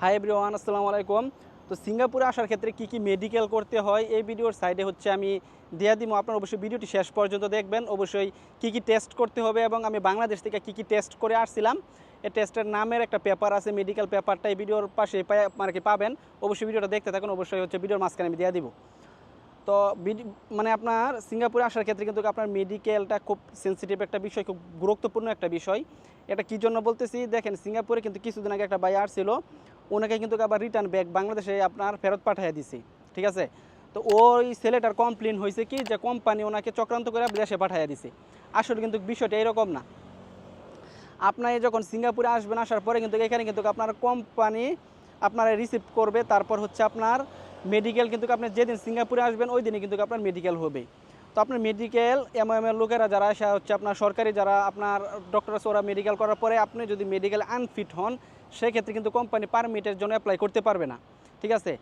Hi everyone, আসসালামু আলাইকুম। তো সিঙ্গাপুরে আসার ক্ষেত্রে কি কি মেডিকেল করতে হয়, এই ভিডিওর সাইডে হচ্ছে আমি দেয়া দিব আপনার অবশ্যই ভিডিওটি শেষ পর্যন্ত দেখবেন। অবশ্যই কি কি টেস্ট করতে হবে এবং আমি বাংলাদেশ থেকে কি কি টেস্ট করে আসছিলাম। এই টেস্টের নামের একটা পেপার আছে মেডিকেল পেপারটা এই ভিডিওর পাশে মানে কি পাবেন। অবশ্যই ভিডিওটা দেখতে থাকুন, অবশ্যই হচ্ছে ভিডিওর মাঝখানে আমি দেওয়া দিব। তো মানে আপনার সিঙ্গাপুরে আসার ক্ষেত্রে কিন্তু আপনার মেডিকেলটা খুব সেন্সিটিভ একটা বিষয়, খুব গুরুত্বপূর্ণ একটা বিষয়। এটা কী জন্য বলতেছি? দেখেন, সিঙ্গাপুরে কিন্তু কিছুদিন আগে একটা ভাই আসছিল। ওনাকে কিন্তু আবার রিটার্ন ব্যাক বাংলাদেশে আপনার ফেরত পাঠিয়ে দিছি, ঠিক আছে? তো ওই ছেলেটার কমপ্লেন হয়েছে কি যে কোম্পানি ওনাকে চক্রান্ত করে দেশে পাঠিয়ে দিছে। আসলে কিন্তু বিষয়টা এরকম না। আপনার যখন সিঙ্গাপুরে আসবেন, আসার পরে কিন্তু এখানে কিন্তু আপনার কোম্পানি আপনারা রিসিভ করবে, তারপর হচ্ছে আপনার মেডিকেল কিন্তু আপনি যেদিন সিঙ্গাপুরে আসবেন, ওই দিনই কিন্তু আপনার মেডিকেল হবে। তো আপনার মেডিকেল এম এম এর লোকেরা যারা আসা হচ্ছে আপনার সরকারি যারা, আপনার ডক্টর ওরা মেডিকেল করার পরে আপনি যদি মেডিকেল আনফিট হন, সেক্ষেত্রে কিন্তু কোম্পানি পারমিটের জন্য অ্যাপ্লাই করতে পারবে না। ঠিক আছে?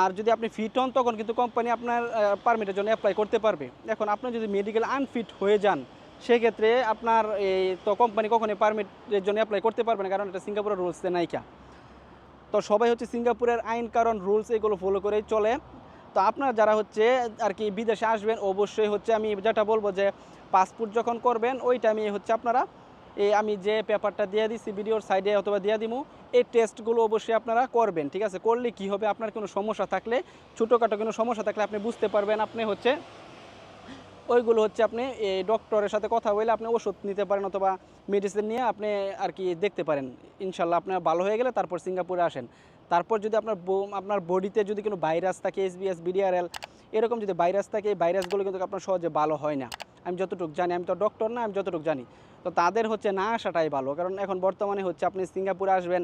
আর যদি আপনি ফিট হন, তখন কিন্তু কোম্পানি আপনার পারমিটের জন্য অ্যাপ্লাই করতে পারবে। এখন আপনি যদি মেডিকেল আনফিট হয়ে যান, সেক্ষেত্রে আপনার এই তো কোম্পানি কখনোই পারমিটের জন্য অ্যাপ্লাই করতে পারবে না, কারণ এটা সিঙ্গাপুরের রুলসে নাইকা। তো সবাই হচ্ছে সিঙ্গাপুরের আইন কারণ রুলস এগুলো ফলো করেই চলে। তো আপনারা যারা হচ্ছে আর কি বিদেশে আসবেন, অবশ্যই হচ্ছে আমি যেটা বলব যে পাসপোর্ট যখন করবেন, ওই টাইমে হচ্ছে আপনারা এই আমি যে পেপারটা দিয়ে দিচ্ছি ভিডিওর সাইডে অথবা দিয়ে দিব এই টেস্টগুলো অবশ্যই আপনারা করবেন, ঠিক আছে? করলে কি হবে? আপনার কোনো সমস্যা থাকলে, ছোটোখাটো কোনো সমস্যা থাকলে আপনি বুঝতে পারবেন, আপনি হচ্ছে ওইগুলো হচ্ছে আপনি এই ডক্টরের সাথে কথা বলে আপনি ওষুধ নিতে পারেন অথবা মেডিসিন নিয়ে আপনি আর কি দেখতে পারেন। ইনশাল্লাহ আপনার ভালো হয়ে গেলে তারপর সিঙ্গাপুরে আসেন। তারপর যদি আপনার আপনার বডিতে যদি কোনো ভাইরাস থাকে এসবিএস বিডিআরএল এরকম যদি ভাইরাস থাকে, এই ভাইরাসগুলো কিন্তু আপনার সহজে ভালো হয় না। আমি যতটুকু জানি, আমি তো ডক্টর না, আমি যতটুকু জানি। তো তাদের হচ্ছে না আসাটাই ভালো। কারণ এখন বর্তমানে হচ্ছে আপনি সিঙ্গাপুরে আসবেন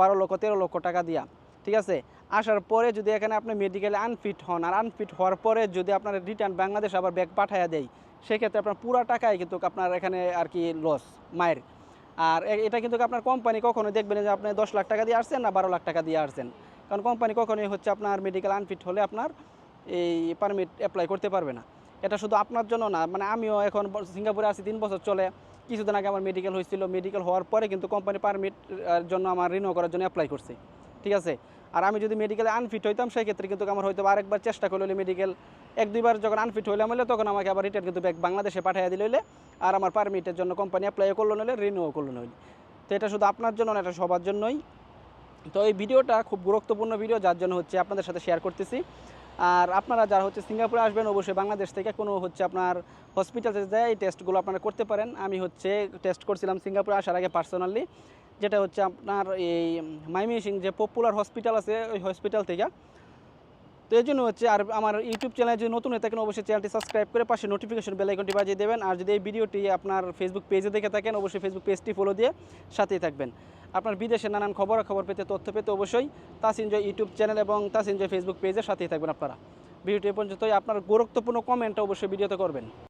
বারো লক্ষ, তেরো লক্ষ টাকা দিয়া। ঠিক আছে? আসার পরে যদি এখানে আপনি মেডিকেলে আনফিট হন, আর আনফিট হওয়ার পরে যদি আপনার রিটার্ন বাংলাদেশ আবার ব্যাগ পাঠাইয়া দেয়, সেক্ষেত্রে আপনার পুরো টাকাই কিন্তু আপনার এখানে আর কি লস মায়ের। আর এটা কিন্তু আপনার কোম্পানি কখনো দেখবেন যে আপনি দশ লাখ টাকা দিয়ে আসছেন না বারো লাখ টাকা দিয়ে আসছেন। কারণ কোম্পানি কখনোই হচ্ছে আপনার মেডিকেল আনফিট হলে আপনার এই পারমিট অ্যাপ্লাই করতে পারবে না। এটা শুধু আপনার জন্য না মানে আমিও এখন সিঙ্গাপুরে আছি, তিন বছর চলে। কিছুদিন আগে আমার মেডিকেল হয়েছিল মেডিকেল হওয়ার পরে কিন্তু কোম্পানি পারমিট জন্য আমার রিনিউ করার জন্য অ্যাপ্লাই করছে। ঠিক আছে? আর আমি যদি মেডিকেলে আনফিট হইতাম সেই ক্ষেত্রে কিন্তু আমার হয়তো আরেকবার চেষ্টা করলে মেডিকেল এক দুইবার যখন আনফিট হইলাম হলে তখন আমাকে আবার রিটার্ন কিন্তু ব্যাক বাংলাদেশে পাঠিয়ে দিলে হইলে, আর আমার পারমিটের জন্য কোম্পানি অ্যাপ্লাই করল নইলে রিনিউ করল নইলে তো এটা শুধু আপনার জন্য না, এটা সবার জন্যই। তো এই ভিডিওটা খুব গুরুত্বপূর্ণ ভিডিও, যার জন্য হচ্ছে আপনাদের সাথে শেয়ার করতেছি। আর আপনারা যারা হচ্ছে সিঙ্গাপুরে আসবেন, অবশ্যই বাংলাদেশ থেকে কোনো হচ্ছে আপনার হসপিটালে যায় এই টেস্টগুলো আপনারা করতে পারেন। আমি হচ্ছে টেস্ট করছিলাম সিঙ্গাপুরে আসার আগে পার্সোনালি যেটা হচ্ছে আপনার এই মাইমিসিং যে পপুলার হসপিটাল আছে, ওই হসপিটাল থেকে। তো এই জন্য হচ্ছে আর আমার ইউটিউব চ্যানেল যদি নতুন হয়ে থাকেন, অবশ্যই চ্যানেলটি সাবস্ক্রাইব করে পাশে নোটিফিকেশন বেল আইকনটি বাজিয়ে দেবেন। আর যদি এই ভিডিওটি আপনার ফেসবুক পেজে দেখে থাকেন, অবশ্যই ফেসবুক পেজটি ফলো দিয়ে সাথেই থাকবেন। আপনার বিদেশের নানান খবর খবর পেতে, তথ্য পেতে অবশ্যই তাসিনজয় ইউটিউব চ্যানেল এবং তাসিনজয় ফেসবুক পেজের সাথেই থাকবেন আপনারা। ভিডিওটি পর্যন্তই। আপনার গুরুত্বপূর্ণ কমেন্ট অবশ্যই ভিডিওতে করবেন।